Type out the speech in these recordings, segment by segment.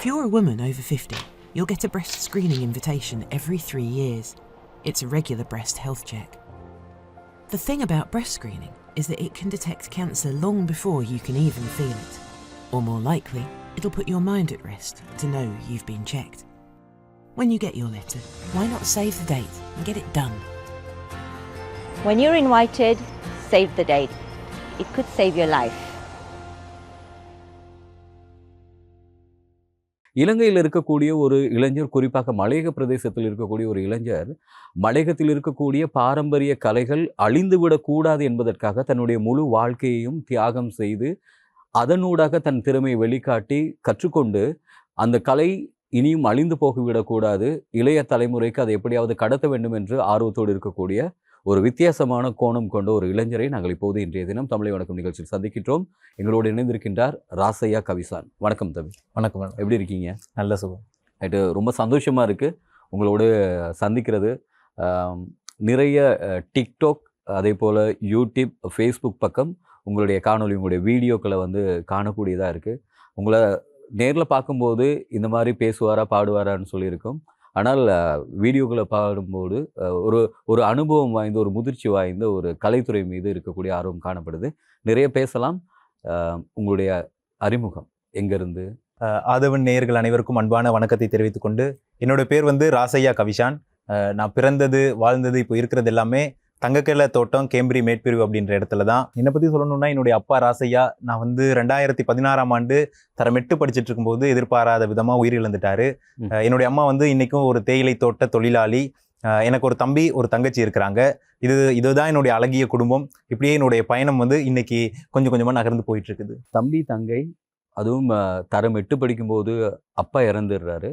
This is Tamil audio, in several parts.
If you're a woman over 50, you'll get a breast screening invitation every three years. It's a regular breast health check. The thing about breast screening is that it can detect cancer long before you can even feel it. Or more likely, it'll put your mind at rest to know you've been checked. When you get your letter, why not save the date and get it done? When you're invited, save the date. It could save your life. இலங்கையில் இருக்கக்கூடிய ஒரு இளைஞர் குறிப்பாக மலையக பிரதேசத்தில் இருக்கக்கூடிய ஒரு இளைஞர் மலையகத்தில் இருக்கக்கூடிய பாரம்பரிய கலைகள் அழிந்துவிடக்கூடாது என்பதற்காக தன்னுடைய முழு வாழ்க்கையையும் தியாகம் செய்து அதனூடாக தன் திறமையை வெளிக்காட்டி கற்றுக்கொண்டு அந்த கலை இனியும் அழிந்து போகவிடக்கூடாது இளைய தலைமுறைக்கு அதை எப்படியாவது கடத்த வேண்டும் என்று ஆர்வத்தோடு இருக்கக்கூடிய ஒரு வித்தியாசமான கோணம் கொண்ட ஒரு இளைஞரை நாங்கள் இப்போது இன்றைய தினம் தமிழை வணக்கம் நிகழ்ச்சியில் சந்திக்கின்றோம். எங்களோடு இணைந்திருக்கின்றார் ராசையா கவிசான். வணக்கம் தம்பி. வணக்கம் எப்படி இருக்கீங்க? நல்ல சுகம். ரைட்டு ரொம்ப சந்தோஷமாக இருக்குது உங்களோட சந்திக்கிறது. நிறைய டிக்டாக் அதே போல் யூடியூப் ஃபேஸ்புக் பக்கம் உங்களுடைய காணொளி உங்களுடைய வீடியோக்களை வந்து காணக்கூடியதாக இருக்குது உங்களை நேரில் பார்க்கும்போது இந்த மாதிரி பேசுவாரா பாடுவாரான்னு சொல்லியிருக்கோம். ஆனால் வீடியோக்களை பாடும்போது ஒரு ஒரு அனுபவம் வாய்ந்த ஒரு முதிர்ச்சி வாய்ந்த ஒரு கலைத்துறை மீது இருக்கக்கூடிய ஆர்வம் காணப்படுது. நிறைய பேசலாம். உங்களுடைய அறிமுகம் எங்கேருந்து? ஆதவன் நேயர்கள் அனைவருக்கும் அன்பான வணக்கத்தை தெரிவித்துக்கொண்டு என்னோட பேர் வந்து ராசையா கவிஷான். நான் பிறந்தது வாழ்ந்தது இப்போ இருக்கிறது எல்லாமே தங்கக்கேல தோட்டம் கேம்பிரி மேற்பிரிவு அப்படின்ற இடத்துல தான். என்னை பற்றி சொல்லணும்னா என்னுடைய அப்பா ராசையா நான் வந்து ரெண்டாயிரத்தி பதினாறாம் ஆண்டு தரம் எட்டு படிச்சுட்டு இருக்கும்போது எதிர்பாராத விதமாக உயிரிழந்துட்டாரு. என்னுடைய அம்மா வந்து இன்னைக்கும் ஒரு தேயிலை தோட்ட தொழிலாளி. எனக்கு ஒரு தம்பி ஒரு தங்கச்சி இருக்கிறாங்க. இது இதுதான் என்னுடைய அழகிய குடும்பம். இப்படியே என்னுடைய பயணம் வந்து இன்னைக்கு கொஞ்சம் கொஞ்சமாக நகர்ந்து போயிட்டு இருக்குது தம்பி தங்கை அதுவும் தரம் எட்டு படிக்கும்போது அப்பா இறந்துடுறாரு.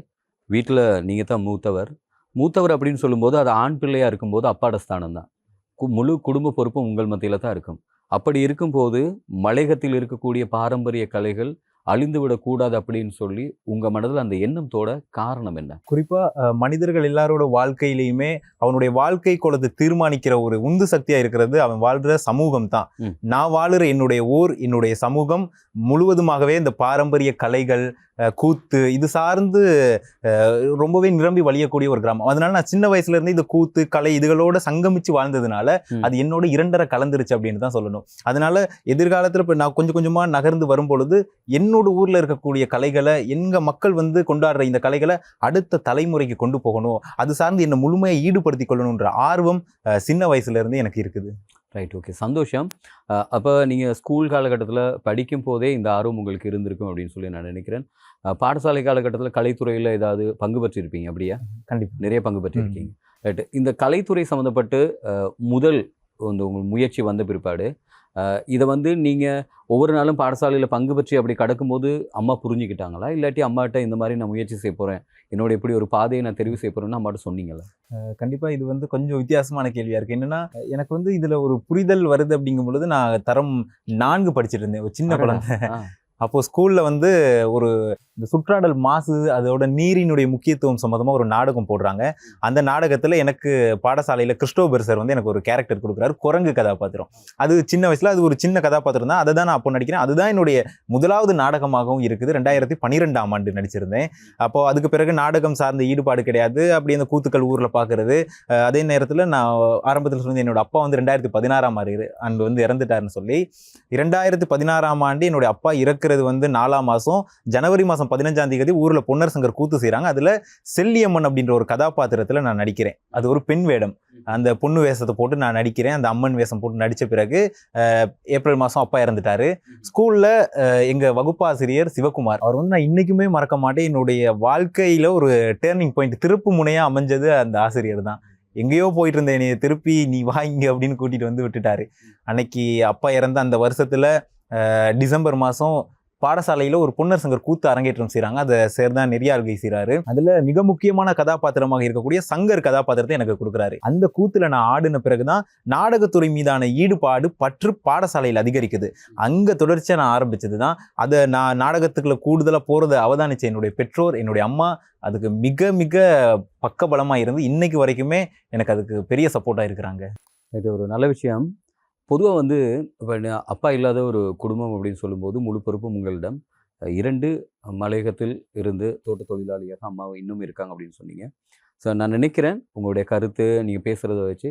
வீட்டில் நீங்கள் தான் மூத்தவர். மூத்தவர் அப்படின்னு சொல்லும்போது அது ஆண் பிள்ளையாக இருக்கும்போது அப்பாட ஸ்தானம் தான் முழு குடும்ப பொறுப்பும் உங்கள் மத்தியில் தான் இருக்கும். அப்படி இருக்கும்போது மலையகத்தில் இருக்கக்கூடிய பாரம்பரிய கலைகள் அழிந்து விடக்கூடாது அப்படின்னு சொல்லி உங்கள் மனதில் அந்த எண்ணம் தோட காரணம் என்ன? குறிப்பா அஹ், மனிதர்கள் எல்லாரோட வாழ்க்கையிலையுமே அவனுடைய வாழ்க்கை குலத்தை தீர்மானிக்கிற ஒரு உந்து சக்தியா இருக்கிறது அவன் வாழ்ற சமூகம் தான். நான் வாழுற என்னுடைய ஊர் என்னுடைய சமூகம் முழுவதுமாகவே இந்த பாரம்பரிய கலைகள் கூத்து இது சார்ந்து ரொம்பவே நிரம்பி வழியக்கூடிய ஒரு கிராமம். அதனால நான் சின்ன வயசுல இருந்து இந்த கூத்து கலை இதுகளோட சங்கமிச்சு வாழ்ந்ததுனால. அது என்னோட இரண்டரை கலந்துருச்சு அப்படின்னு தான் சொல்லணும். அதனால எதிர்காலத்துல இப்ப நான் கொஞ்சம் கொஞ்சமா நகர்ந்து வரும் பொழுது என்னோட ஊர்ல இருக்கக்கூடிய கலைகளை எங்க மக்கள் வந்து கொண்டாடுற இந்த கலைகளை அடுத்த தலைமுறைக்கு கொண்டு போகணும். அது சார்ந்து என்னை முழுமையாக ஈடுபடுத்திக் கொள்ளணுன்ற ஆர்வம் சின்ன வயசுல இருந்து எனக்கு இருக்குது. ரைட் ஓகே சந்தோஷம். அப்போ நீங்கள் ஸ்கூல் காலகட்டத்தில் படிக்கும் போதே இந்த ஆர்வம் உங்களுக்கு இருந்திருக்கும் அப்படின்னு சொல்லி நான் நினைக்கிறேன். பாடசாலை காலகட்டத்தில் கலைத்துறையில் ஏதாவது பங்கு பெற்றிருப்பீங்க அப்படியா? கண்டிப்பா. நிறைய பங்கு பெற்றிருக்கீங்க. ரைட் இந்த கலைத்துறை சம்மந்தப்பட்டு முதல் இந்த உங்கள் முயற்சி வந்த பிற்பாடு இதை வந்து நீங்கள் ஒவ்வொரு நாளும் பாடசாலையில் பங்கு பெற்றி அப்படி கடக்கும்போது அம்மா புரிஞ்சுக்கிட்டாங்களா? இல்லாட்டி அம்மாட்ட இந்த மாதிரி நான் முயற்சி செய்ய போகிறேன் என்னோட இப்படி ஒரு பாதையை நான் தெரிவு செய்ய போகிறேன்னு அம்மாட்ட சொன்னீங்களா அஹ், கண்டிப்பா இது வந்து கொஞ்சம் வித்தியாசமான கேள்வியா இருக்கு. என்னன்னா எனக்கு வந்து இதுல ஒரு புரிதல் வருது அப்படிங்கும் பொழுது நான் தரம் நான்கு படிச்சிட்டு இருந்தேன் ஒரு சின்ன குழந்தை. அப்போது அப்போ ஸ்கூல்ல வந்து ஒரு இந்த சுற்றாடல் மாசு அதோட நீரினுடைய முக்கியத்துவம் சம்மந்தமா ஒரு நாடகம் போடுறாங்க. அந்த நாடகத்துல எனக்கு பாடசாலையில கிறிஸ்டோபர் சார் வந்து எனக்கு ஒரு கேரக்டர் கொடுக்குறாரு. குரங்கு கதாபாத்திரம். அது சின்ன வயசுல அது ஒரு சின்ன கதாபாத்திரம் தான். அதை தான் நான் அப்போ நடிக்கிறேன். அதுதான் என்னுடைய முதலாவது நாடகமாகவும் இருக்குது. ரெண்டாயிரத்தி பன்னிரெண்டாம் ஆண்டு நடிச்சிருந்தேன். அப்போ அதுக்கு பிறகு நாடகம் சார்ந்த ஈடுபாடு கிடையாது. அப்படி அந்த கூத்துக்கள் ஊர்ல பாக்குறது. அதே நேரத்துல நான் ஆரம்பத்தில் சொன்னது என்னோட அப்பா வந்து ரெண்டாயிரத்தி பதினாறாம் ஆண்டு ஆண்டு வந்து இறந்துட்டாருன்னு சொல்லி இரண்டாயிரத்தி பதினாறாம் ஆண்டு என்னுடைய அப்பா இறக்குறது வந்து நாலாம் மாதம் ஜனவரி மாதம் பதினஞ்சாம் தேதி ஊரில் பொன்னர் சங்கர் கூத்து செய்கிறாங்க அதில் செல்லியம்மன் அப்படின்ற ஒரு கதாபாத்திரத்தில் நான் நடிக்கிறேன். அது ஒரு பெண் வேடம். அந்த பொண்ணு வேஷத்தை போட்டு நான் நடிக்கிறேன். அந்த அம்மன் வேஷம் போட்டு நடித்த பிறகு ஏப்ரல் மாதம் அப்பா இறந்துட்டாரு. ஸ்கூலில் எங்கள் வகுப்பாசிரியர் சிவகுமார். அவர் வந்து நான் இன்றைக்குமே மறக்க மாட்டேன். என்னுடைய வாழ்க்கையில் ஒரு டேர்னிங் பாயிண்ட் திருப்பு முனையாக அமைஞ்சது அந்த ஆசிரியர் தான். எங்கேயோ போயிட்டு இருந்த என்னைய திருப்பி நீ வா இங்கே அப்படின்னு கூட்டிகிட்டு வந்து விட்டுட்டாரு. அன்னைக்கு அப்பா இறந்த அந்த வருஷத்தில் டிசம்பர் மாதம் பாடசாலையில் ஒரு பொன்னர் சங்கர் கூத்து அரங்கேற்றம் செய்கிறாங்க அதை சேர்தான் நெறியாள்கை செய்கிறாரு அதில் மிக முக்கியமான கதாபாத்திரமாக இருக்கக்கூடிய சங்கர் கதாபாத்திரத்தை எனக்கு கொடுக்குறாரு. அந்த கூத்தில் நான் ஆடின பிறகு தான் நாடகத்துறை மீதான ஈடுபாடு பற்று பாடசாலையில் அதிகரிக்குது. அங்கே தொடர்ச்சியாக நான் ஆரம்பித்தது தான் அதை நான் நாடகத்துக்குள்ள கூடுதலாக போகிறத அவதானித்த என்னுடைய பெற்றோர் என்னுடைய அம்மா அதுக்கு மிக மிக பக்கபலமாக இருந்து இன்னைக்கு வரைக்குமே எனக்கு அதுக்கு பெரிய சப்போர்ட்டாக இருக்கிறாங்க. இது ஒரு நல்ல விஷயம். பொதுவாக வந்து இப்போ அப்பா இல்லாத ஒரு குடும்பம் அப்படின்னு சொல்லும்போது முழு பொறுப்பும் உங்களிடம். இரண்டு மலையகத்தில் இருந்து தோட்ட தொழிலாளியாக அம்மா இன்னும் இருக்காங்க அப்படின்னு சொன்னீங்க. ஸோ நான் நினைக்கிறேன் உங்களுடைய கருத்து நீங்கள் பேசுகிறத வச்சு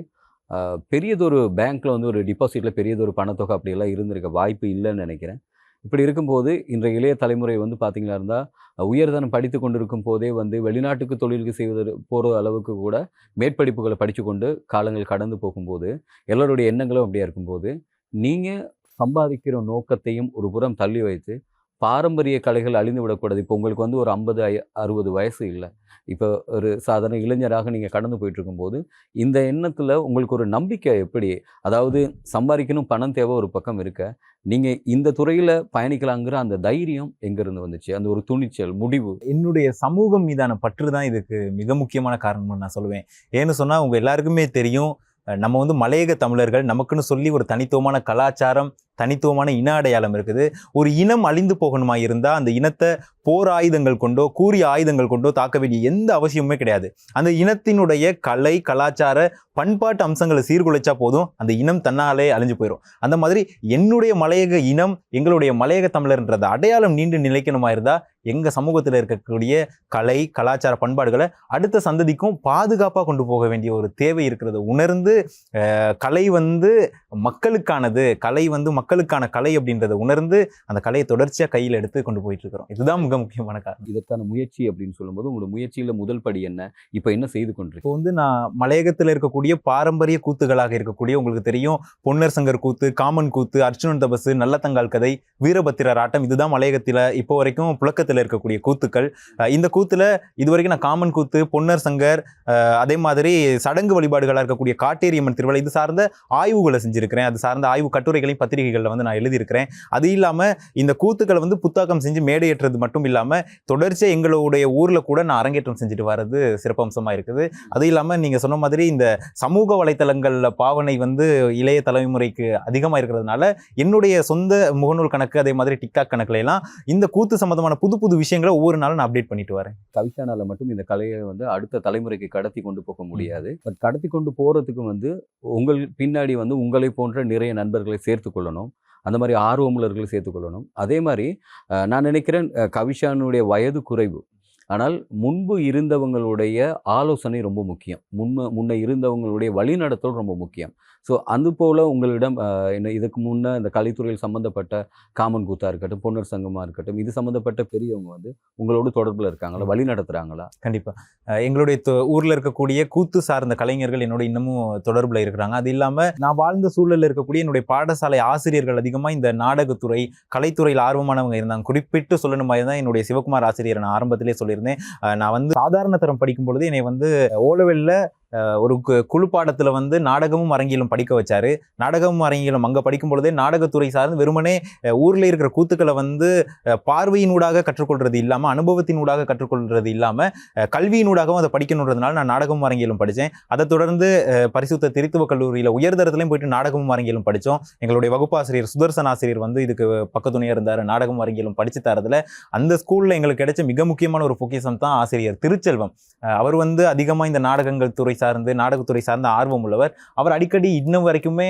பெரியதொரு பேங்க்கில் வந்து ஒரு டிபாசிட்டில் பெரியதொரு பணத்தொகை அப்படியெல்லாம் இருந்திருக்க வாய்ப்பு இல்லைன்னு நினைக்கிறேன். இப்படி இருக்கும்போது இன்றைய இளைய தலைமுறை வந்து பார்த்திங்களா இருந்தால் உயர்தனம் படித்து கொண்டிருக்கும் போதே வந்து வெளிநாட்டுக்கு தொழிலுக்கு செய்வது போகிற அளவுக்கு கூட மேற்படிப்புகளை படித்து கொண்டு காலங்கள் கடந்து போகும்போது எல்லோருடைய எண்ணங்களும் அப்படியே இருக்கும்போது நீங்கள் சம்பாதிக்கிற நோக்கத்தையும் ஒரு புறம் தள்ளி வைத்து பாரம்பரிய கலைகள் அழிந்து விடக்கூடாது. இப்போ உங்களுக்கு வந்து ஒரு ஐம்பது அறுபது வயசு இல்லை. இப்போ ஒரு சாதாரண இளைஞராக நீங்கள் கடந்து போயிட்டுருக்கும்போது இந்த எண்ணத்தில் உங்களுக்கு ஒரு நம்பிக்கை எப்படி? அதாவது சம்பாதிக்கணும் பணம் தேவை ஒரு பக்கம் இருக்க. நீங்கள் இந்த துறையில் பயணிக்கலாங்கிற அந்த தைரியம் எங்கேருந்து வந்துச்சு? அந்த ஒரு துணிச்சல் முடிவு. என்னுடைய சமூகம் மீதான பற்று தான் இதுக்கு மிக முக்கியமான காரணம்னு நான் சொல்லுவேன். ஏன்னு சொன்னால் உங்கள் எல்லாருக்குமே தெரியும் நம்ம வந்து மலையக தமிழர்கள் நமக்குன்னு சொல்லி ஒரு தனித்துவமான கலாச்சாரம் தனித்துவமான இன அடையாளம் இருக்குது. ஒரு இனம் அழிந்து போகணுமா இருந்தால் அந்த இனத்தை போர் ஆயுதங்கள் கொண்டோ கூறிய ஆயுதங்கள் கொண்டோ தாக்க வேண்டிய எந்த அவசியமுமே கிடையாது. அந்த இனத்தினுடைய கலை கலாச்சார பண்பாட்டு அம்சங்களை சீர்குலைச்சா போதும். அந்த இனம் தன்னாலே அழிஞ்சு போயிடும் அந்த மாதிரி என்னுடைய மலையக இனம் எங்களுடைய மலையக தமிழர்ன்றத அடையாளம் நீண்டு நிலைக்கணுமா இருந்தால் எங்கள் சமூகத்தில் இருக்கக்கூடிய கலை கலாச்சார பண்பாடுகளை அடுத்த சந்ததிக்கும் பாதுகாப்பாக கொண்டு போக வேண்டிய ஒரு தேவை இருக்கிறத. உணர்ந்து கலை வந்து மக்களுக்கானது கலை வந்து மக்களுக்கான கலை அப்படின்றத உணர்ந்து அந்த கலையை தொடர்ச்சியாக கையில் எடுத்து கொண்டு போயிட்டு இருக்கிறோம் இதுதான் மிக முக்கியமான காரணம். இதற்கான முயற்சி அப்படின்னு சொல்லும்போது உங்களோட முயற்சியில் முதல் படி என்ன? இப்போ என்ன செய்து கொண்டிருக்கு இப்போ வந்து நான் மலையகத்தில் இருக்கக்கூடிய பாரம்பரிய கூத்துகளாக இருக்கக்கூடிய உங்களுக்கு தெரியும். பொன்னர் சங்கர் கூத்து காமன் கூத்து அர்ச்சுனன் தபசு நல்லத்தங்கால் கதை வீரபத்திரர் ஆட்டம் இதுதான் மலையகத்தில் இப்போ வரைக்கும் புழக்கத்தில் இருக்கக்கூடிய கூத்துக்கள். இந்த கூத்துல இது வரைக்கும் நான் காமன் கூத்து பொன்னர் சங்கர் அதே மாதிரி சடங்கு வழிபாடுகளாக இருக்கக்கூடிய காட்டேரியம்மன் திருவிழா இது சார்ந்த ஆய்வுகளை செஞ்சிருக்கிறேன். அது சார்ந்த ஆய்வு கட்டுரைகளையும் பத்திரிகைகளில் வந்து நான் எழுதியிருக்கிறேன். அது இல்லாமல் இந்த கூத்துக்களை வந்து புத்தாக்கம் செஞ்சு மேடையேற்றது மட்டும் இல்லாமல் தொடர்ச்சியாக எங்களுடைய ஊரில் கூட நான் அரங்கேற்றம் செஞ்சுட்டு வர்றது சிறப்பம்சமாக இருக்குது. அது இல்லாமல் நீங்கள் சொன்ன மாதிரி இந்த சமூக வலைத்தளங்களில் பாவனை வந்து இளைய தலைமுறைக்கு அதிகமாக இருக்கிறதுனால என்னுடைய சொந்த முகநூல் கணக்கு அதே மாதிரி டிக்டாக் கணக்குல எல்லாம் இந்த கூத்து சம்மந்தமான புது புது விஷயங்களை ஒவ்வொரு நாளும் நான் அப்டேட் பண்ணிட்டு வரேன். கவிஷானால மட்டும் இந்த கலையை வந்து அடுத்த தலைமுறைக்கு கடத்தி கொண்டு போக முடியாது. பட் கடத்தி கொண்டு போகிறதுக்கு வந்து உங்கள் பின்னாடி வந்து உங்களை போன்ற நிறைய நண்பர்களை சேர்த்து கொள்ளணும். அந்த மாதிரி ஆர்வமுள்ளர்களை சேர்த்துக்கொள்ளணும் அதே மாதிரி நான் நினைக்கிறேன் கவிஷானுடைய வயது குறைவு. ஆனால் முன்பு இருந்தவங்களுடைய ஆலோசனை ரொம்ப முக்கியம். முன்ன முன்ன இருந்தவங்களுடைய வழிநடத்தல் ரொம்ப முக்கியம். ஸோ அது போல் உங்களிடம் என்ன இதுக்கு முன்னே இந்த கலைத்துறையில் சம்மந்தப்பட்ட காமன் கூத்தா இருக்கட்டும் பொன்னர் சங்கமாக இருக்கட்டும் இது சம்மந்தப்பட்ட பெரியவங்க வந்து உங்களோட தொடர்பில் இருக்காங்களா? வழி நடத்துகிறாங்களா கண்டிப்பா. அஹ் எங்களுடைய ஊர்ல இருக்கக்கூடிய கூத்து சார்ந்த கலைஞர்கள் என்னோட இன்னமும் தொடர்புல இருக்கிறாங்க. அது இல்லாம நான் வாழ்ந்த சூழல்ல இருக்கக்கூடிய என்னுடைய பாடசாலை ஆசிரியர்கள் அதிகமா இந்த நாடகத்துறை கலைத்துறையில் ஆர்வமானவங்க இருந்தாங்க. குறிப்பிட்டு சொல்லணுமா தான் என்னுடைய சிவகுமார் ஆசிரியர் நான் ஆரம்பத்திலே சொல்லியிருந்தேன். நான் வந்து சாதாரண தரம் படிக்கும் பொழுது என்னை வந்து ஓலவெல்ல ஒரு கு- குழு பாடத்தில் வந்து நாடகமும் அரங்கிலும் படிக்க வச்சார். நாடகமும் அரங்கிலும் அங்கே படிக்கும் பொழுதே நாடகத்துறை சார்ந்து வெறுமனே ஊரில் இருக்கிற கூத்துக்களை வந்து பார்வையினூடாக கற்றுக்கொள்வது இல்லாமல் அனுபவத்தினூடாக கற்றுக்கொள்வது இல்லாமல் கல்வியினூடாகவும் அதை படிக்கணுன்றதுனால நான் நாடகமும் அரங்கிலும் படித்தேன் அதை தொடர்ந்து பரிசுத்த திருத்துவ கல்லூரியில் உயர்தரத்துலையும் போயிட்டு நாடகமும் அரங்கிலும் படித்தோம் எங்களுடைய வகுப்பாசிரியர் சுதர்சன் ஆசிரியர் வந்து இதுக்கு பக்கத்துணையாக இருந்தார். நாடகம் அரங்கிலும் படித்து தரதில் அந்த ஸ்கூலில் எங்களுக்கு கிடைச்ச மிக முக்கியமான ஒரு பொக்கிஷம் தான் ஆசிரியர் திருச்செல்வம். அவர் வந்து அதிகமாக இந்த நாடகங்கள் துறை சார்ந்து நாடகத்துறை சார்ந்த ஆர்வம் உள்ளவர். அவர் அடிக்கடி இன்னும் வரைக்குமே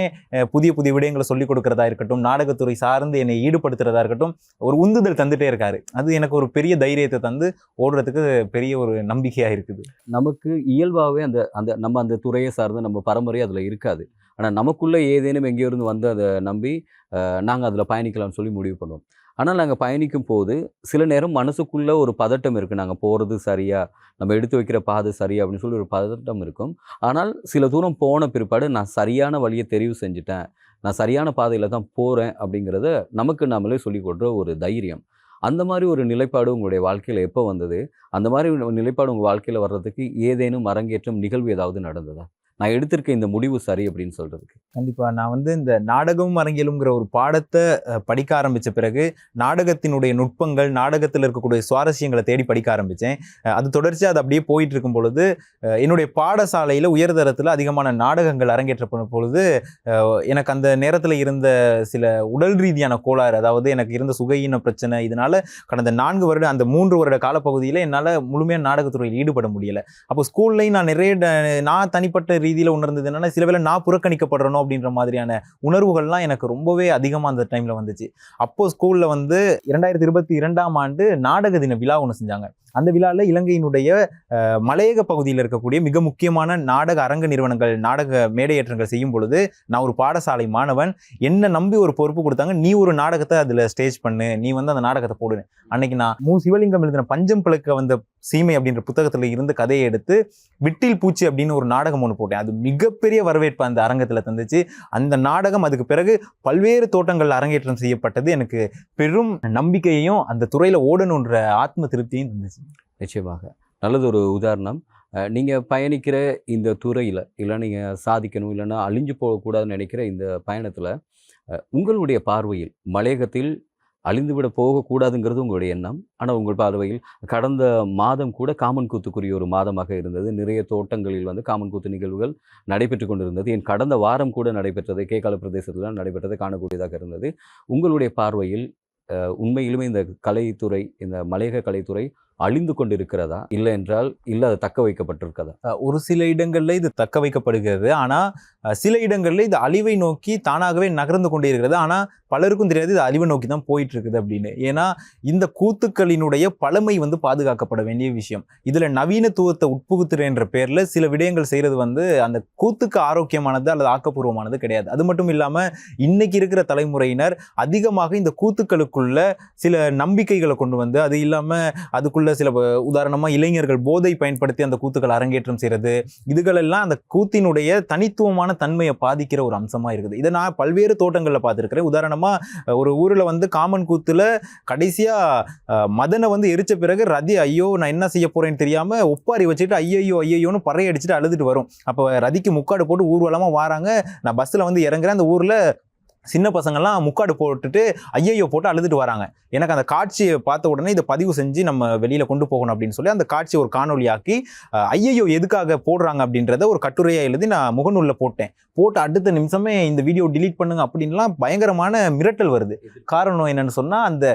புதிய புதிய விடயங்களை சொல்லிக் கொடுக்கறதா இருக்கட்டும் நாடகத்துறை சார்ந்து என்னை ஈடுபடுத்துறதா இருக்கட்டும் ஒரு உந்துதல் தந்துட்டே இருக்காரு. அது எனக்கு ஒரு பெரிய தைரியத்தை தந்து ஓடுறதுக்கு பெரிய ஒரு நம்பிக்கையாக இருக்குது. நமக்கு இயல்பாகவே அந்த அந்த நம்ம அந்த துறையை சார்ந்து நம்ம பரம்பரை அதில் இருக்காது. ஆனால் நமக்குள்ளே ஏதேனும் எங்கேயிருந்து வந்து அதை நம்பி நாங்கள் அதில் பயணிக்கலாம்னு சொல்லி முடிவு பண்ணுவோம். ஆனால் நாங்கள் பயணிக்கும் போது சில நேரம் மனசுக்குள்ளே ஒரு பதட்டம் இருக்குது நாங்கள் போகிறது சரியா நம்ம எடுத்து வைக்கிற பாதை சரியா அப்படின்னு சொல்லி ஒரு பதட்டம் இருக்கும். ஆனால் சில தூரம் போன பிற்பாடு நான் சரியான வழியை தெரிவு செஞ்சுட்டேன். நான் சரியான பாதையில் தான் போகிறேன் அப்படிங்கிறத நமக்கு நாமளே சொல்லிக் கொடுற ஒரு தைரியம். அந்த மாதிரி ஒரு நிலைப்பாடு உங்களுடைய வாழ்க்கையில் எப்போ வந்தது? அந்த மாதிரி ஒரு நிலைப்பாடு உங்கள் வாழ்க்கையில் வர்றதுக்கு ஏதேனும் அரங்கேற்றம் நிகழ்வு ஏதாவது நடந்ததா? நான் எடுத்திருக்க இந்த முடிவு சரி அப்படின்னு சொல்கிறதுக்கு கண்டிப்பாக நான் வந்து இந்த நாடகம் அரங்கியலுங்கிற ஒரு பாடத்தை படிக்க ஆரம்பித்த பிறகு நாடகத்தினுடைய நுட்பங்கள் நாடகத்தில் இருக்கக்கூடிய சுவாரஸ்யங்களை தேடி படிக்க ஆரம்பித்தேன் அது தொடர்ச்சியாக அது அப்படியே போயிட்டு இருக்கும் பொழுது என்னுடைய பாடசாலையில் உயர்தரத்தில் அதிகமான நாடகங்கள் அரங்கேற்றப்படும் பொழுது எனக்கு அந்த நேரத்தில் இருந்த சில உடல் ரீதியான கோளாறு அதாவது எனக்கு இருந்த சுகையின பிரச்சனை இதனால் கடந்த நான்கு வருட அந்த மூன்று வருட காலப்பகுதியில் என்னால் முழுமையாக நாடகத்துறையில் ஈடுபட முடியலை. அப்போ ஸ்கூல்லையும் நான் நிறைய நான் தனிப்பட்ட ரீதியில் உணர்ந்தது என்னென்னா சில வேளை நான் புறக்கணிக்கப்படுறனோ அப்படின்ற மாதிரியான உணர்வுகள்லாம் எனக்கு ரொம்பவே அதிகமாக அந்த டைமில் வந்துச்சு. அப்போது ஸ்கூலில் வந்து இரண்டாயிரத்தி இருபத்தி இரண்டாம் ஆண்டு நாடக தின விழா ஒன்று செஞ்சாங்க. அந்த விழாவில் இலங்கையினுடைய மலையக பகுதியில் இருக்கக்கூடிய மிக முக்கியமான நாடக அரங்க நிறுவனங்கள் நாடக மேடையேற்றங்கள் செய்யும் பொழுது நான் ஒரு பாடசாலை மாணவன் என்ன நம்பி ஒரு பொறுப்பு கொடுத்தாங்க நீ ஒரு நாடகத்தை அதில் ஸ்டேஜ் பண்ணு நீ வந்து அந்த நாடகத்தை போடு அன்னைக்கு நான் மு. சிவலிங்கம் எழுதின பஞ்சம் பிளக்க வந்த சீமை அப்படின்ற புத்தகத்தில் இருந்து கதையை எடுத்து விட்டில் பூச்சி அப்படின்னு ஒரு நாடகம் ஒன்று போட்டேன். அது மிகப்பெரிய வரவேற்பு அந்த அரங்கத்தில் தந்துச்சு. அந்த நாடகம் அதுக்கு பிறகு பல்வேறு தோட்டங்கள் அரங்கேற்றம் செய்யப்பட்டது எனக்கு பெரும் நம்பிக்கையையும் அந்த துறையில் ஓடணுன்ற ஆத்ம திருப்தியும் தந்துச்சு. நிச்சயமாக. நல்லது ஒரு உதாரணம் நீங்கள் பயணிக்கிற இந்த துறையில் இல்லை நீங்கள் சாதிக்கணும் இல்லைன்னா அழிஞ்சு போகக்கூடாதுன்னு நினைக்கிற இந்த பயணத்தில் உங்களுடைய பார்வையில் மலையகத்தில் அழிந்துவிட போகக்கூடாதுங்கிறது உங்களுடைய எண்ணம். ஆனால் உங்கள் பார்வையில் கடந்த மாதம் கூட காமன் கூத்துக்குரிய ஒரு மாதமாக இருந்தது. நிறைய தோட்டங்களில் வந்து காமன் கூத்து நிகழ்வுகள் நடைபெற்று கொண்டிருந்தது. என் கடந்த வாரம் கூட நடைபெற்றது கேகால பிரதேசத்தில் நடைபெற்றதை காணக்கூடியதாக இருந்தது. உங்களுடைய பார்வையில் உண்மையிலுமே இந்த கலைத்துறை இந்த மலையக கலைத்துறை அழிந்து கொண்டிருக்கிறதா? இல்லை என்றால் இல்லை அது தக்க வைக்கப்பட்டிருக்கிறதா? ஒரு சில இடங்களில் இது தக்க வைக்கப்படுகிறது. ஆனால் சில இடங்களில் இது அழிவை நோக்கி தானாகவே நகர்ந்து கொண்டிருக்கிறது ஆனால் பலருக்கும் தெரியாது இது அழிவை நோக்கி தான் போயிட்டு இருக்குது அப்படின்னு. ஏன்னா இந்த கூத்துக்களினுடைய பழமை வந்து பாதுகாக்கப்பட வேண்டிய விஷயம். இதில் நவீனத்துவத்தை உட்புகுத்துறேன்ற பேரில் சில விடயங்கள் செய்கிறது வந்து அந்த கூத்துக்கு ஆரோக்கியமானது அல்லது ஆக்கப்பூர்வமானது கிடையாது. அது மட்டும் இல்லாமல் இன்னைக்கு இருக்கிற தலைமுறையினர் அதிகமாக இந்த கூத்துக்களுக்குள்ள சில நம்பிக்கைகளை கொண்டு வந்து அது இல்லாமல் அதுக்குள்ள சில உதாரணமாக இளைஞர்கள் போதை பயன்படுத்தி அந்த கூத்துக்கள் அரங்கேற்றம் செய்கிறது இதுகளெல்லாம் அந்த கூத்தினுடைய தனித்துவமான தன்மையை பாதிக்கிற ஒரு அம்சமாக இருக்குது. இதை நான் பல்வேறு தோட்டங்களில் பார்த்துருக்கிறேன். உதாரணம் உதாரணமாக ஒரு ஊரில் வந்து காமன் கூத்தில் கடைசியாக மதனை வந்து எரிச்ச பிறகு ரதி ஐயோ நான் என்ன செய்ய போகிறேன்னு தெரியாமல் ஒப்பாரி வச்சுட்டு ஐயையோ ஐயையோன்னு பறைய அடிச்சுட்டு அழுதுட்டு வரும். அப்போ ரதிக்கு முக்காடு போட்டு ஊர்வலமாக வாராங்க. நான் பஸ்ஸில் வந்து இறங்குறேன். அந்த ஊரில் சின்ன பசங்கள்லாம் முக்காடு போட்டுட்டு ஐயையோ போட்டு அழுதுட்டு வராங்க. எனக்கு அந்த காட்சியை பார்த்த உடனே இதை பதிவு செஞ்சு நம்ம வெளியில் கொண்டு போகணும் அப்படின்னு சொல்லி அந்த காட்சியை ஒரு காணொலியாக்கி ஐயையோ எதுக்காக போடுறாங்க அப்படின்றத ஒரு கட்டுரையாக எழுதி நான் முகநூலில் போட்டேன். போட்டு அடுத்த நிமிஷமே இந்த வீடியோ டிலீட் பண்ணுங்க அப்படின்லாம் பயங்கரமான மிரட்டல் வருது. காரணம் என்னன்னு சொன்னால் அந்த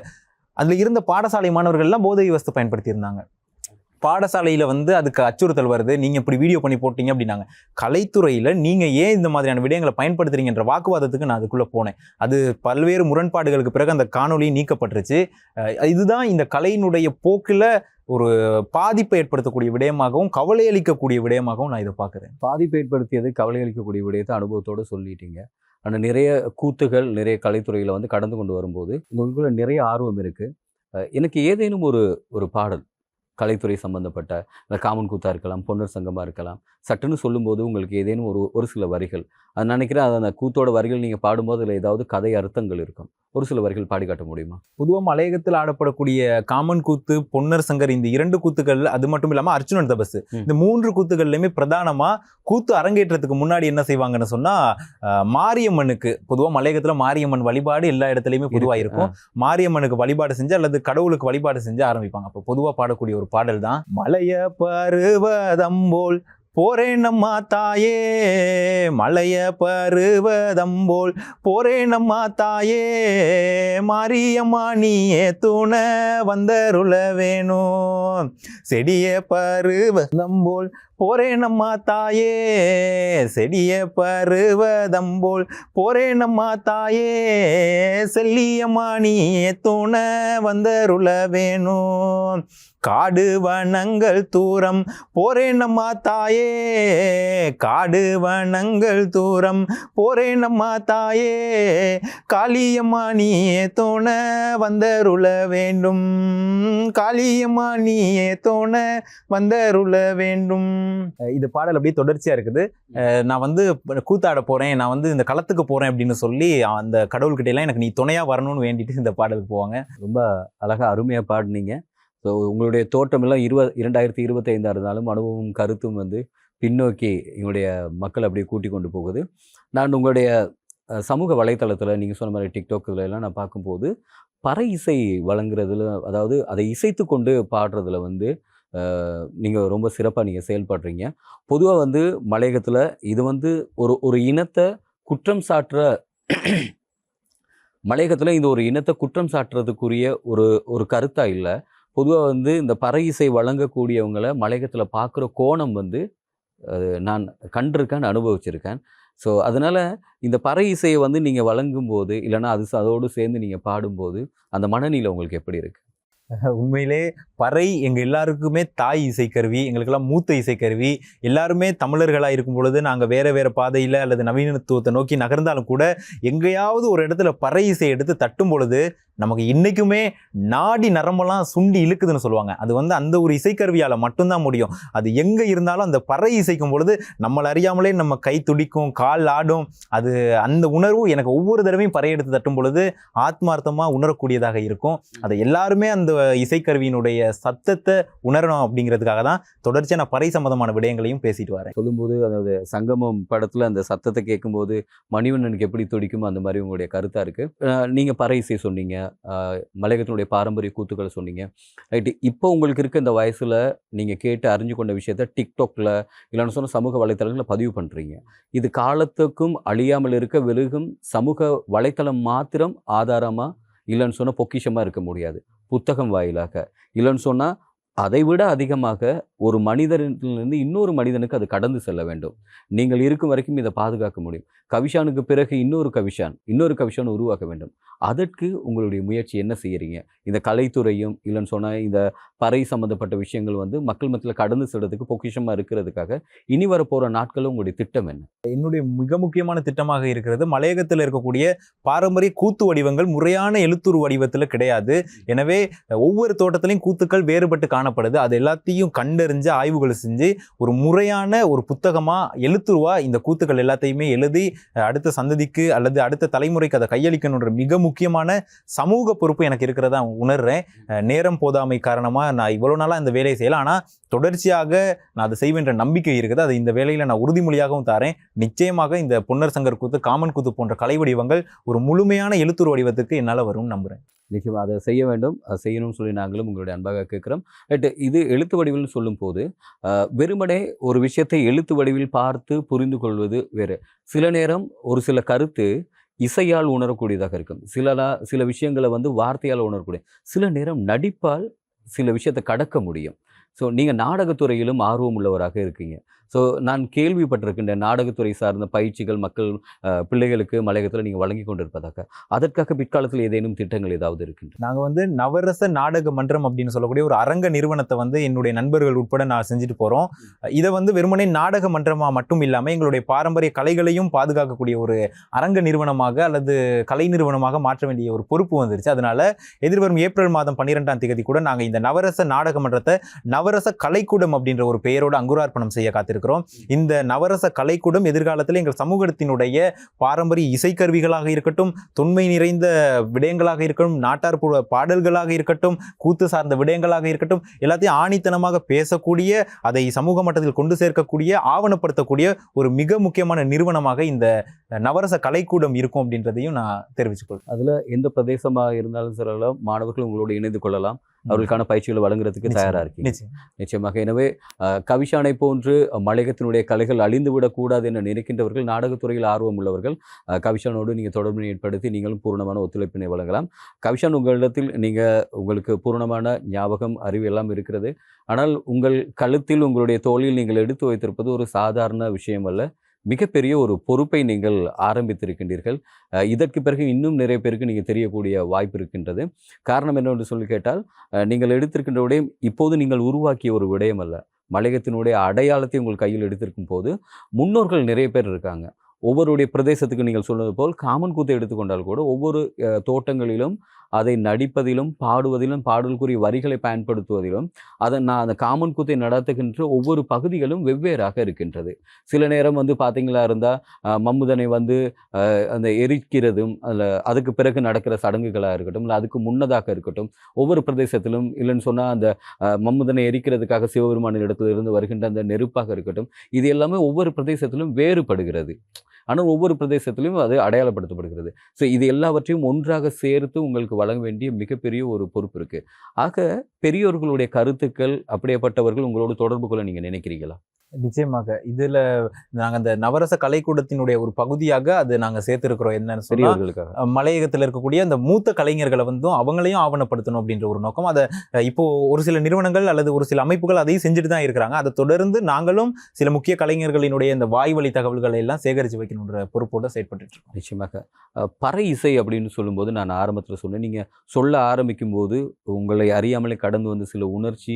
அதில் இருந்த பாடசாலை மாணவர்கள்லாம் போதை வஸ்து பயன்படுத்தியிருந்தாங்க. பாடசாலையில் வந்து அதுக்கு அச்சுறுத்தல் வருது. நீங்கள் இப்படி வீடியோ பண்ணி போட்டீங்க அப்படின்னாங்க. கலைத்துறையில் நீங்கள் ஏன் இந்த மாதிரியான விடயங்களை பயன்படுத்துறீங்கன்ற வாக்குவாதத்துக்கு நான் அதுக்குள்ளே போனேன். அது பல்வேறு முரண்பாடுகளுக்கு பிறகு அந்த காணொளி நீக்கப்பட்டுருச்சு. இதுதான் இந்த கலையினுடைய போக்கில் ஒரு பாதிப்பை ஏற்படுத்தக்கூடிய விடயமாகவும் கவலை அளிக்கக்கூடிய விடயமாகவும் நான் இதை பார்க்குறேன். பாதிப்பை ஏற்படுத்தியது கவலை அளிக்கக்கூடிய விடயத்தை அனுபவத்தோடு சொல்லிட்டீங்க. ஆனால் நிறைய கூத்துகள் நிறைய கலைத்துறையில் வந்து கடந்து கொண்டு வரும்போது உங்களுக்குள்ள நிறைய ஆர்வம் இருக்குது எனக்கு ஏதேனும் ஒரு ஒரு பாடல் கலைத்துறை சம்பந்தப்பட்ட இந்த காமன் கூத்தாக இருக்கலாம் பொன்னர் சங்கமாக இருக்கலாம். சட்டுன்னு சொல்லும்போது உங்களுக்கு ஏதேனும் ஒரு ஒரு சில வரிகள். அது நினைக்கிறேன் அது அந்த கூத்தோட வரிகள் நீங்கள் பாடும்போது அதில் ஏதாவது கதை அர்த்தங்கள் இருக்கும். ஒரு சில வரிகள் பாடி காட்ட முடியுமா? பொதுவாக மலையகத்தில் ஆடப்படக்கூடிய காமன் கூத்து பொன்னர் சங்கர் இந்த இரண்டு கூத்துக்கள் அது மட்டும் இல்லாமல் அர்ஜுனன் தபசு ம். இந்த மூன்று கூத்துகள்லையுமே பிரதானமா கூத்து அரங்கேற்றத்துக்கு முன்னாடி என்ன செய்வாங்கன்னு சொன்னா அஹ், மாரியம்மனுக்கு பொதுவாக மலையகத்துல மாரியம்மன் வழிபாடு எல்லா இடத்துலையுமே பொதுவாக இருக்கும். மாரியம்மனுக்கு வழிபாடு செஞ்சு அல்லது கடவுளுக்கு வழிபாடு செஞ்சு ஆரம்பிப்பாங்க. அப்போ பொதுவாக பாடக்கூடிய ஒரு பாடல் தான் மலைய பருவதம்போல் போரேனம்மா தாயே மலைய பருவதம்போல். போரேனம்மா தாயே மாரியம்மா நீயே துணை வந்தருள வேணும். செடிய பருவதம்போல். போரேனம்மா தாயே செடிய பருவதம்போல். போரேனம்மா தாயே செல்லியம்மா நீயே துணை வந்தருள வேணும். காடு வனங்கள் தூரம் போரேனம்மா தாயே காடு வனங்கள் தூரம் போரேனம்மா தாயே காளியம்மா நீயே துணை வந்தருள வேண்டும். காளியம்மா நீயே துணை வந்தருள வேண்டும். இது பாடல் அப்படியே தொடர்ச்சியா இருக்குது. அஹ் நான் வந்து கூத்தாட போறேன் நான் வந்து இந்த களத்துக்கு போறேன் அப்படின்னு சொல்லி அந்த கடவுள்கிட்ட எல்லாம் எனக்கு நீ துணையா வரணும்னு வேண்டிட்டு இந்த பாடலுக்கு போவாங்க. அழகாக அருமையாக பாடினீங்க. ஸோ உங்களுடைய தோட்டம் எல்லாம் இருபது இரண்டாயிரத்தி இருபத்தைந்தாக இருந்தாலும் அனுபவமும் கருத்தும் வந்து பின்னோக்கி எங்களுடைய மக்கள் அப்படியே கூட்டி கொண்டு போகுது. நான் உங்களுடைய சமூக வலைத்தளத்தில் நீங்கள் சொன்ன மாதிரி டிக்டாக்ல எல்லாம் நான் பார்க்கும்போது பறை இசை வழங்குறதுல அதாவது அதை இசைத்து கொண்டு பாடுறதுல வந்து நீங்கள் ரொம்ப சிறப்பாக நீங்கள் செயல்படுறீங்க. பொதுவாக வந்து மலையகத்தில் இது வந்து ஒரு ஒரு இனத்தை குற்றம் சாட்டுற மலையகத்தில் இந்த ஒரு இனத்தை குற்றம் சாட்டுறதுக்குரிய ஒரு ஒரு கருத்தாக இல்லை. பொதுவாக வந்து இந்த பறை இசை வழங்கக்கூடியவங்களை மலையகத்தில் பார்க்குற கோணம் வந்து நான் கண்டிருக்கேன் அனுபவிச்சிருக்கேன். ஸோ அதனால் இந்த பறை இசையை வந்து நீங்கள் வழங்கும்போது இல்லைன்னா அது அதோடு சேர்ந்து நீங்கள் பாடும்போது அந்த மனநிலை உங்களுக்கு எப்படி இருக்குது உண்மையிலே பறை எங்க எல்லாருக்குமே தாய் இசைக்கருவி எங்களுக்கெல்லாம் மூத்த இசைக்கருவி. எல்லாருமே தமிழர்களாக இருக்கும் பொழுது நாங்கள் வேற வேற பாதையில் அல்லது நவீனத்துவத்தை நோக்கி நகர்ந்தாலும் கூட எங்கேயாவது ஒரு இடத்துல பறை இசை எடுத்து தட்டும் பொழுது நமக்கு இன்னைக்குமே நாடி நரம்பெல்லாம் சுண்டி இழுக்குதுன்னு சொல்லுவாங்க. அது வந்து அந்த ஒரு இசைக்கருவியால் மட்டும்தான் முடியும். அது எங்கே இருந்தாலும் அந்த பறை இசைக்கும் பொழுது நம்மளை அறியாமலே நம்ம கை துடிக்கும் கால் ஆடும். அது அந்த உணர்வு எனக்கு ஒவ்வொரு தடவையும் பறை எடுத்து தட்டும் பொழுது ஆத்மார்த்தமாக உணரக்கூடியதாக இருக்கும். அதை எல்லாருமே அந்த இசைக்கருவியினுடைய சத்தத்தை உணரணும் அப்படிங்கிறதுக்காக தான் தொடர்ச்சியாக நான் பறை சம்பந்தமான விடயங்களையும் பேசிட்டு வரேன். சொல்லும்போது அதாவது சங்கமம் படத்தில் அந்த சத்தத்தை கேட்கும்போது மணிவண்ணனுக்கு எப்படி துடிக்குமோ அந்த மாதிரி உங்களுடைய கருத்தாக இருக்குது நீங்கள் பறை இசை சொன்னீங்க. மலையகத்தினுடைய பாரம்பரிய கூத்துக்களை சொன்னீங்க. ரைட்டு இப்போ உங்களுக்கு இருக்க இந்த வயசில் நீங்கள் கேட்டு அறிஞ்சு கொண்ட விஷயத்த டிக்டாக்ல இல்லைன்னு சொன்ன சமூக வலைத்தளங்களில் பதிவு பண்ணுறீங்க இது காலத்துக்கும் அழியாமல் இருக்க வெறுகும் சமூக வலைத்தளம் மாத்திரம் ஆதாரமாக இல்லைன்னு சொன்னால் பொக்கிஷமாக இருக்க முடியாது. புத்தகம் வாயிலாக. இல்லைன்னு சொன்னால் அதை விட அதிகமாக ஒரு மனிதனிலிருந்து இன்னொரு மனிதனுக்கு அது கடந்து செல்ல வேண்டும். நீங்கள் இருக்கும் வரைக்கும் இதை பாதுகாக்க முடியும். கவிஷானுக்கு பிறகு இன்னொரு கவிஷான் இன்னொரு கவிஷான் உருவாக்க வேண்டும். அதற்கு உங்களுடைய முயற்சி என்ன செய்யறீங்க? இந்த கலைத்துறையும் இல்லைன்னு சொன்னால் இந்த பறை சம்மந்தப்பட்ட விஷயங்கள் வந்து மக்கள் மத்தியில் கடந்து செல்றதுக்கு பொக்கிஷமாக இருக்கிறதுக்காக இனி வரப்போகிற நாட்களும் உங்களுடைய திட்டம் என்ன? என்னுடைய மிக முக்கியமான திட்டமாக இருக்கிறது மலையகத்தில் இருக்கக்கூடிய பாரம்பரிய கூத்து வடிவங்கள் முறையான எழுத்துரு வடிவத்தில் கிடையாது. எனவே ஒவ்வொரு தோட்டத்திலையும் கூத்துக்கள் வேறுபட்டு காணப்படுது. அது எல்லாத்தையும் கண்டறிஞ்சு ஆய்வுகள் செஞ்சு ஒரு முறையான ஒரு புத்தகமாக எழுத்துருவா இந்த கூத்துக்கள் எல்லாத்தையுமே எழுதி அடுத்த சந்ததிக்கு அல்லது அடுத்த தலைமுறைக்கு அதை கையளிக்கணுன்ற மிக முக்கியமான சமூக பொறுப்பு எனக்கு இருக்கிறதா உணர்றேன். நேரம் போதாமை காரணமாக நான் இவ்வளோ நாளாக இந்த வேலையை செய்யலாம் ஆனால் தொடர்ச்சியாக நான் அதை செய்வேன்ற நம்பிக்கை இருக்குது. அது இந்த வேலையில் நான் உறுதிமொழியாகவும் தாரேன். நிச்சயமாக இந்த பொன்னர் சங்கர் கூத்து காமன் கூத்து போன்ற கலை வடிவங்கள் ஒரு முழுமையான எழுத்துரு வடிவத்துக்கு என்னால் வரும்னு நம்புறேன். நிச்சயமாக அதை செய்ய வேண்டும். அதை செய்யணும்னு சொல்லி நாங்களும் உங்களுடைய அன்பாக கேட்குறோம். பட் இது எழுத்து வடிவில்னு சொல்லும்போது வெறுமனே ஒரு விஷயத்தை எழுத்து வடிவில் பார்த்து புரிந்து கொள்வது வேறு. சில நேரம் ஒரு சில கருத்து இசையால் உணரக்கூடியதாக இருக்கும். சிலலா சில விஷயங்களை வந்து வார்த்தையால் உணரக்கூடிய. சில நேரம் நடிப்பால் சில விஷயத்தை கடக்க முடியும். ஸோ நீங்கள் நாடகத்துறையிலும் ஆர்வம் உள்ளவராக இருக்கீங்க. ஸோ நான் கேள்விப்பட்டிருக்கின்ற நாடகத்துறை சார்ந்த பயிற்சிகள் மக்கள் பிள்ளைகளுக்கு மலையகத்தில் நீங்கள் வழங்கி கொண்டிருப்பதாக. அதற்காக பிற்காலத்தில் ஏதேனும் திட்டங்கள் ஏதாவது இருக்கின்றன? நாங்கள் வந்து நவரச நாடக மன்றம் அப்படின்னு சொல்லக்கூடிய ஒரு அரங்க நிறுவனத்தை வந்து என்னுடைய நண்பர்கள் உட்பட நான் செஞ்சுட்டு போகிறோம் இதை வந்து வெறுமனே நாடக மன்றமாக மட்டும் இல்லாமல் எங்களுடைய பாரம்பரிய கலைகளையும் பாதுகாக்கக்கூடிய ஒரு அரங்க நிறுவனமாக அல்லது கலை நிறுவனமாக மாற்ற வேண்டிய ஒரு பொறுப்பு வந்துருச்சு. அதனால எதிர்வரும் ஏப்ரல் மாதம் பன்னிரெண்டாம் தேதி கூட நாங்கள் இந்த நவரச நாடக மன்றத்தை நவரச கலைக்கூடம் அப்படின்ற ஒரு பெயரோடு அங்குரார்ப்பணம் செய்ய காத்திருக்கிறோம் இந்த நவரச கலைக்கூடம் எதிர்காலத்தில் எங்கள் சமூகத்தினுடைய பாரம்பரிய இசைக்கருவிகளாக இருக்கட்டும் தொன்மை நிறைந்த விடயங்களாக இருக்கட்டும் நாட்டார்புற பாடல்களாக இருக்கட்டும் கூத்து சார்ந்த விடயங்களாக இருக்கட்டும் எல்லாத்தையும் ஆணித்தனமாக பேசக்கூடிய அதை சமூக மட்டத்தில் கொண்டு சேர்க்கக்கூடிய ஆவணப்படுத்தக்கூடிய ஒரு மிக முக்கியமான நிறுவனமாக இந்த நவரச கலைக்கூடம் இருக்கும் அப்படின்றதையும் நான் தெரிவிச்சுக்கொள்வேன் அதில் எந்த பிரதேசமாக இருந்தாலும் சில மாணவர்கள் உங்களோடு இணைந்து கொள்ளலாம். அவர்களுக்கான பயிற்சிகளை வழங்குறதுக்கு தயாராக இருக்கீங்க. நிச்சயம். நிச்சயமாக. எனவே கவிஷானை போன்று மலையகத்தினுடைய கலைகள் அழிந்து விடக்கூடாது என நினைக்கின்றவர்கள் நாடகத்துறையில் ஆர்வம் உள்ளவர்கள் கவிஷானோடு நீங்கள் தொடர்பினை ஏற்படுத்தி நீங்களும் பூரணமான ஒத்துழைப்பினை வழங்கலாம். கவிஷான் உங்களிடத்தில் நீங்கள் உங்களுக்கு பூரணமான ஞாபகம் அறிவு எல்லாம் இருக்கிறது. ஆனால் உங்கள் கழுத்தில் உங்களுடைய தோளில் நீங்கள் எடுத்து வைத்திருப்பது ஒரு சாதாரண விஷயம் அல்ல மிகப்பெரிய ஒரு பொறுப்பை நீங்கள் ஆரம்பித்திருக்கின்றீர்கள். இதற்கு பிறகு இன்னும் நிறைய பேருக்கு நீங்கள் தெரியக்கூடிய வாய்ப்பு இருக்கின்றது. காரணம் என்னவென்று சொல்லி கேட்டால் நீங்கள் எடுத்திருக்கின்ற விடயம் இப்போது நீங்கள் உருவாக்கிய ஒரு விடயம் அல்ல. மலையகத்தினுடைய அடையாளத்தை உங்கள் கையில் எடுத்திருக்கும் போது முன்னோர்கள் நிறைய பேர் இருக்காங்க. ஒவ்வொருடைய பிரதேசத்துக்கு நீங்கள் சொன்னது போல் காமன் கூத்தை எடுத்துக்கொண்டால் கூட ஒவ்வொரு தோட்டங்களிலும் அதை நடிப்பதிலும் பாடுவதிலும் பாடல்குரிய வரிகளை பயன்படுத்துவதிலும் அதை நான் அந்த காமன் கூத்தை நடத்துகின்ற ஒவ்வொரு பகுதிகளும் வெவ்வேறாக இருக்கின்றது. சில நேரம் வந்து பார்த்தீங்களா இருந்தால் மம்முதனை வந்து அஹ், அந்த எரிக்கிறதும் அதில் அதுக்கு பிறகு நடக்கிற சடங்குகளாக இருக்கட்டும் இல்லை அதுக்கு முன்னதாக இருக்கட்டும் ஒவ்வொரு பிரதேசத்திலும் இல்லைன்னு சொன்னால் அந்த மம்முதனை எரிக்கிறதுக்காக சிவபெருமானின் இடத்துல இருந்து வருகின்ற அந்த நெருப்பாக இருக்கட்டும் இது எல்லாமே ஒவ்வொரு பிரதேசத்திலும் வேறுபடுகிறது. ஆனால் ஒவ்வொரு பிரதேசத்திலும் அது அடையாளப்படுத்தப்படுகிறது. ஸோ இது எல்லாவற்றையும் ஒன்றாக சேர்த்து உங்களுக்கு வழங்க வேண்டிய மிகப்பெரிய ஒரு பொறுப்பு இருக்குது ஆக பெரியோர்களுடைய கருத்துக்கள் அப்படியேப்பட்டவர்கள் உங்களோட தொடர்பு கொள்ள நீங்கள் நினைக்கிறீங்களா நிச்சயமாக. இதுல நாங்க அந்த நவரச கலைக்கூடத்தினுடைய ஒரு பகுதியாக அது நாங்க சேர்த்திருக்கிறோம். என்னன்னு அஹ், மலையகத்துல இருக்கக்கூடிய அந்த மூத்த கலைஞர்களை வந்து அவங்களையும் ஆவணப்படுத்தணும் அப்படின்ற ஒரு நோக்கம். அதை இப்போ ஒரு சில நிறுவனங்கள் அல்லது ஒரு சில அமைப்புகள் அதையும் செஞ்சுட்டு தான் இருக்கிறாங்க. அதை தொடர்ந்து நாங்களும் சில முக்கிய கலைஞர்களினுடைய இந்த வாய்வழி தகவல்களை எல்லாம் சேகரித்து வைக்கணுன்ற பொறுப்போட செயற்பட்டு இருக்கோம். நிச்சயமாக. பறை இசை அப்படின்னு சொல்லும்போது நான் ஆரம்பத்தில் சொன்னேன். நீங்கள் சொல்ல ஆரம்பிக்கும் போது உங்களை அறியாமலே கடந்து வந்து சில உணர்ச்சி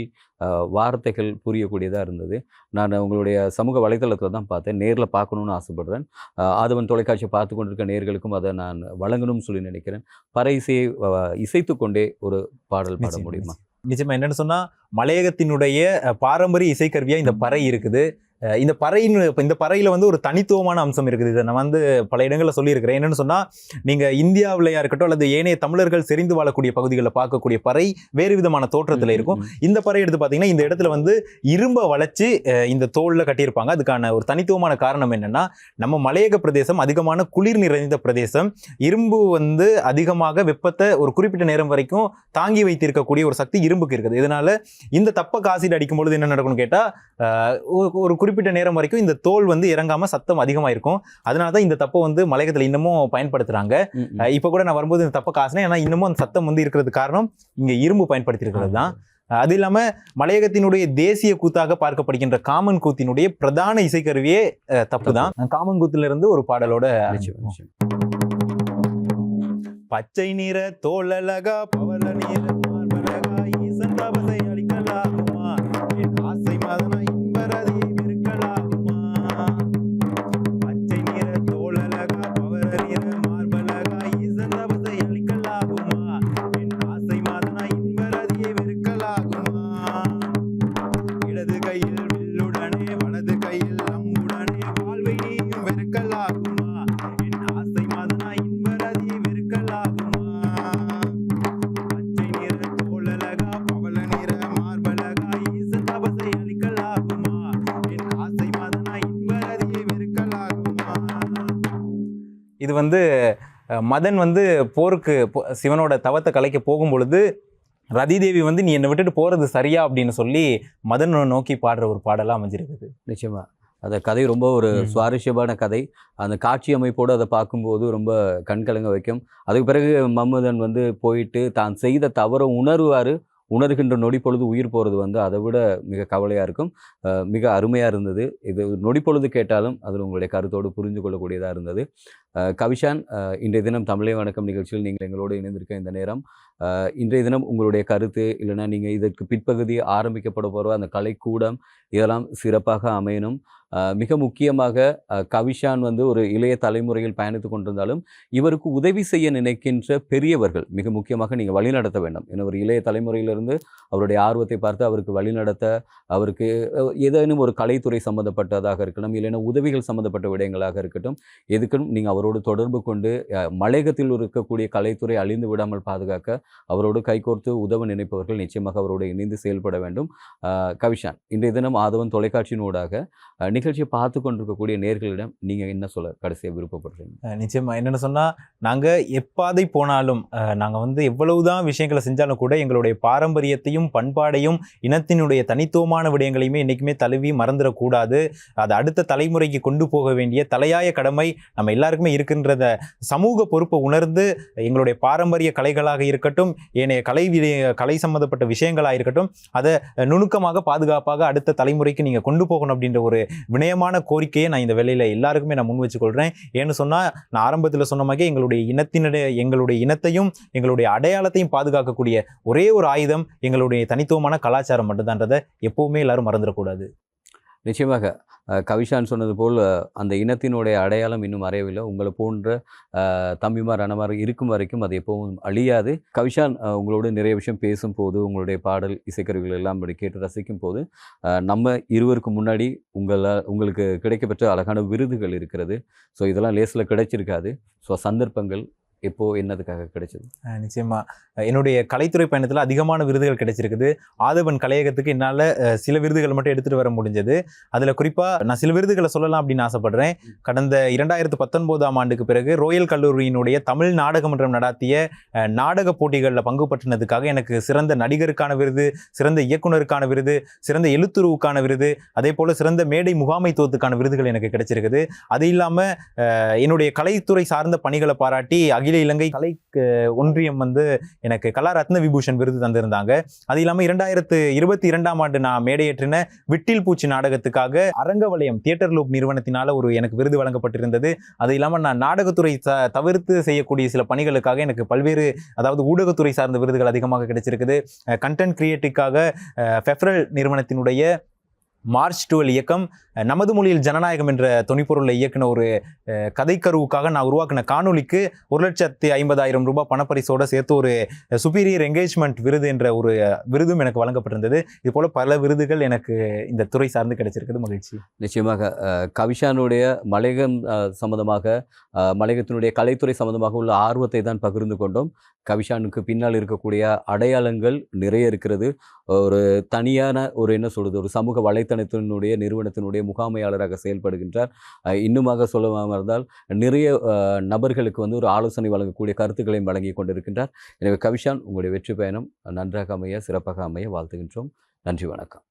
வார்த்தைகள் புரியக்கூடியதாக இருந்தது. நான் உங்களுடைய சமூக வலைத்தளத்தில் தான் பார்த்தேன். நேரில் பார்க்கணுன்னு ஆசைப்படுறேன். ஆதவன் தொலைக்காட்சியை பார்த்து கொண்டிருக்க நேர்களுக்கும் அதை நான் வழங்கணும்னு சொல்லி நினைக்கிறேன். பறை இசையை இசைத்து கொண்டே ஒரு பாடல் பாட முடியுமா? நிச்சயமா. என்னன்னு சொன்னா மலையகத்தினுடைய பாரம்பரிய இசைக்கருவியா இந்த பறை இருக்குது. இந்த பறையின் இந்த பறையில வந்து ஒரு தனித்துவமான அம்சம் இருக்குது. இதை நான் வந்து பல இடங்களில் சொல்லியிருக்கிறேன். என்னன்னு சொன்னா நீங்க இந்தியாவிலையா இருக்கட்டும் அல்லது ஏனைய தமிழர்கள் செறிந்து வாழக்கூடிய பகுதிகளில் பார்க்கக்கூடிய பறை வேறு விதமான தோற்றத்தில் இருக்கும். இந்த பறை எடுத்து பார்த்தீங்கன்னா இந்த இடத்துல வந்து இரும்பை வளைச்சு இந்த தோல்ல கட்டியிருப்பாங்க. அதுக்கான ஒரு தனித்துவமான காரணம் என்னன்னா நம்ம மலையக பிரதேசம் அதிகமான குளிர் நிறைந்த பிரதேசம். இரும்பு வந்து அதிகமாக வெப்பத்தை ஒரு குறிப்பிட்ட நேரம் வரைக்கும் தாங்கி வைத்திருக்கக்கூடிய ஒரு சக்தி இரும்புக்கு இருக்குது. இதனால இந்த தப்ப காசிட் அடிக்கும் பொழுது என்ன நடக்கும்னு கேட்டா அஹ், ஒரு- ஒரு குறிப்பிட்ட நேரம் வரைக்கும் இந்த தோல் வந்து இறங்காம சத்தம் அதிகமா இருக்கும் அதனால தான் இந்த தப்பை வந்து மலையகத்துல இன்னமும் பயன்படுத்துறாங்க. இப்ப கூட நான் வரும்போது இந்த தப்ப காசுனேன். ஏன்னா இன்னமும் அந்த சத்தம் வந்து இருக்கிறது காரணம் இங்க இரும்பு பயன்படுத்தி இருக்கிறது தான் அது இல்லாம மலையகத்தினுடைய தேசிய கூத்தாக பார்க்கப்படுகின்ற காமன் கூத்தினுடைய பிரதான இசைக்கருவியே தப்பு தான். காமன் கூத்துல இருந்து ஒரு பாடலோட. பச்சை நிற தோழலகா பவள நீர இது வந்து மதன் வந்து போருக்கு சிவனோட தவத்தை கலைக்க போகும் பொழுது ரதிதேவி வந்து நீ என்னை விட்டுட்டு போறது சரியா? அப்படின்னு சொல்லி மதனை நோக்கி பாடுற ஒரு பாடலா அமைஞ்சிருக்குது. நிச்சயமா. அந்த கதை ரொம்ப ஒரு. சுவாரஸ்யமான கதை. அந்த காட்சி அமைப்போடு அதை பார்க்கும்போது ரொம்ப கண்கலங்க வைக்கும். அதுக்கு பிறகு மம்மதன் வந்து போயிட்டு தான் செய்த தவறை உணர்வார். உணர்கின்ற நொடி பொழுது உயிர் போகிறது வந்து அதை விட மிக கவலையாக இருக்கும். மிக அருமையாக இருந்தது. இது நொடி பொழுது கேட்டாலும் அதில் உங்களுடைய கருத்தோடு புரிந்து கொள்ளக்கூடியதாக இருந்தது. கவிஷான் இன்றைய தினம் தமிழே வணக்கம் நிகழ்ச்சியில் நீங்கள் எங்களோடு இணைந்திருக்க இந்த நேரம். இன்றைய தினம் உங்களுடைய கருத்து இல்லைன்னா நீங்கள் இதற்கு பிற்பகுதி ஆரம்பிக்கப்பட போகிற அந்த கலைக்கூடம் இதெல்லாம் சிறப்பாக அமையணும். மிக முக்கியமாக கவிஷான் வந்து ஒரு இளைய தலைமுறையில் பயணித்து கொண்டிருந்தாலும் இவருக்கு உதவி செய்ய நினைக்கின்ற பெரியவர்கள் மிக முக்கியமாக நீங்கள் வழிநடத்த வேண்டும். ஏன்னா ஒரு இளைய தலைமுறையிலிருந்து அவருடைய ஆர்வத்தை பார்த்து அவருக்கு வழிநடத்த அவருக்கு ஏதேனும் ஒரு கலைத்துறை சம்மந்தப்பட்டதாக இருக்கட்டும் இல்லைன்னா உதவிகள் சம்மந்தப்பட்ட விடயங்களாக இருக்கட்டும் எதுக்கும் நீங்கள் அவரோடு தொடர்பு கொண்டு மலையகத்தில் இருக்கக்கூடிய கலைத்துறை அழிந்து விடாமல் பாதுகாக்க அவரோடு கைகோர்த்து உதவ நினைப்பவர்கள் நிச்சயமாக அவரோடு இணைந்து செயல்பட வேண்டும். கவிஷான் இன்றைய தினம் ஆதவன் தொலைக்காட்சியினூடாக அஹ், நிகழ்ச்சியை பார்த்து கொண்டிருக்கக்கூடிய நேர்களிடம் நீங்கள் என்ன சொல்ல கடைசியாக விருப்பப்படுறீங்க? நிச்சயமாக என்னென்ன சொன்னால் நாங்கள் எப்பாதை போனாலும் நாங்கள் வந்து வந்து எவ்வளவுதான் விஷயங்களை செஞ்சாலும் கூட எங்களுடைய பாரம்பரியத்தையும் பண்பாடையும் இனத்தினுடைய தனித்துவமான விடயங்களையுமே என்னைக்குமே தழுவி மறந்துடக்கூடாது. அதை அடுத்த தலைமுறைக்கு கொண்டு போக வேண்டிய தலையாய கடமை நம்ம எல்லாருக்குமே இருக்கின்றத சமூக பொறுப்பை உணர்ந்து எங்களுடைய பாரம்பரிய கலைகளாக இருக்கட்டும் ஏனைய கலை கலை சம்மந்தப்பட்ட விஷயங்களாக இருக்கட்டும் அதை நுணுக்கமாக பாதுகாப்பாக அடுத்த தலைமுறைக்கு நீங்கள் கொண்டு போகணும் அப்படின்ற ஒரு வினயமான கோரிக்கையை நான் இந்த வேலையில் எல்லாருக்குமே நான் முன் வச்சுக்கொள்கிறேன் ஏன்னு சொன்னால் நான் ஆரம்பத்தில் சொன்ன மாதிரி எங்களுடைய இனத்தினுடைய எங்களுடைய இனத்தையும் எங்களுடைய அடையாளத்தையும் பாதுகாக்கக்கூடிய ஒரே ஒரு ஆயுதம் எங்களுடைய தனித்துவமான கலாச்சாரம் மட்டும்தான்றதை எப்போவுமே எல்லாரும் மறந்துடக்கூடாது. நிச்சயமாக கவிஷான் சொன்னது போல் அந்த இனத்தினுடைய அடையாளம் இன்னும் அறையவில்லை உங்களை போன்ற தம்பிமார் அண்ணமார் இருக்கும் வரைக்கும் அது எப்பவும் அழியாது. கவிஷான் உங்களோட நிறைய விஷயம் பேசும்போது உங்களுடைய பாடல் இசைக்கருவிகள் எல்லாம் இப்படி கேட்டு ரசிக்கும் போது நம்ம இருவருக்கு முன்னாடி உங்களை உங்களுக்கு கிடைக்கப்பெற்ற அழகான விருதுகள் இருக்கிறது. ஸோ இதெல்லாம் லேஸில் கிடைச்சிருக்காது. ஸோ சந்தர்ப்பங்கள் இப்போது என்னதுக்காக கிடைச்சது? நிச்சயமாக என்னுடைய கலைத்துறை பயணத்தில் அதிகமான விருதுகள் கிடைச்சிருக்குது. ஆதவன் கலையகத்துக்கு என்னால் சில விருதுகள் மட்டும் எடுத்துகிட்டு வர முடிஞ்சது. அதில் குறிப்பாக நான் சில விருதுகளை சொல்லலாம் அப்படின்னு ஆசைப்படுறேன். கடந்த இரண்டாயிரத்து பத்தொன்பதாம் ஆண்டுக்கு பிறகு ரோயல் கல்லூரியினுடைய தமிழ் நாடகமன்றம் நடாத்திய நாடக போட்டிகளில் பங்கு பற்றினதுக்காக எனக்கு சிறந்த நடிகருக்கான விருது சிறந்த இயக்குனருக்கான விருது சிறந்த எழுத்துருவுக்கான விருது அதே போல் சிறந்த மேடை முகாமைத்துவத்துக்கான விருதுகள் எனக்கு கிடைச்சிருக்குது. அது இல்லாமல் என்னுடைய கலைத்துறை சார்ந்த பணிகளை பாராட்டி அகில இலங்கை கலை ஒன்றியம் வந்து எனக்கு கலா ரத்ன விபூஷன் விருது தந்திருந்தாங்க. அது இல்லாமல் இரண்டாயிரத்து இருபத்தி இரண்டாம் ஆண்டு நான் மேடையேற்றின விட்டில் பூச்சி நாடகத்துக்காக அரங்கவலயம் தியேட்டர் லூப் நிறுவனத்தினால ஒரு எனக்கு விருது வழங்கப்பட்டிருந்தது. அது இல்லாமல் நான் நாடகத்துறை தவிர்த்து செய்யக்கூடிய சில பணிகளுக்காக எனக்கு பல்வேறு அதாவது ஊடகத்துறை சார்ந்த விருதுகள் அதிகமாக கிடைச்சிருக்குது. கண்டென்ட் கிரியேட்டிவ்காக ஃபெஃப்ரல் நிறுவனத்தினுடைய மார்ச் டுவெல் இயக்கம் நமது மொழியில் ஜனநாயகம் என்ற தொனிப்பொருளை இயக்குன ஒரு கதைக்கருவுக்காக நான் உருவாக்கின காணொலிக்கு ஒரு லட்சத்தி ஐம்பதாயிரம் ரூபாய் பணப்பரிசோட சேர்த்து ஒரு சுப்பீரியர் என்கேஜ்மெண்ட் விருது என்ற ஒரு விருதும் எனக்கு வழங்கப்பட்டிருந்தது. இது போல் பல விருதுகள் எனக்கு இந்த துறை சார்ந்து கிடைச்சிருக்குது. மகிழ்ச்சி. நிச்சயமாக கவிஷானுடைய மலையகம் சம்பந்தமாக மலையகத்தினுடைய கலைத்துறை சம்பந்தமாக உள்ள ஆர்வத்தை தான் பகிர்ந்து கொண்டோம். கவிஷானுக்கு பின்னால் இருக்கக்கூடிய அடையாளங்கள் நிறைய இருக்கிறது. ஒரு தனியான ஒரு என்ன சொல்கிறது ஒரு சமூக வலைத்தளத்தினுடைய நிறுவனத்தினுடைய முகாமையாளராக செயல்படுகின்றார். இன்னுமாக சொல்ல இருந்தால் நிறைய நபர்களுக்கு வந்து ஒரு ஆலோசனை வழங்கக்கூடிய கருத்துக்களையும் வழங்கி கொண்டிருக்கின்றார். எனவே கவிஷான் உங்களுடைய வெற்றி பயணம் நன்றாக அமைய சிறப்பாக அமைய வாழ்த்துகின்றோம். நன்றி வணக்கம்.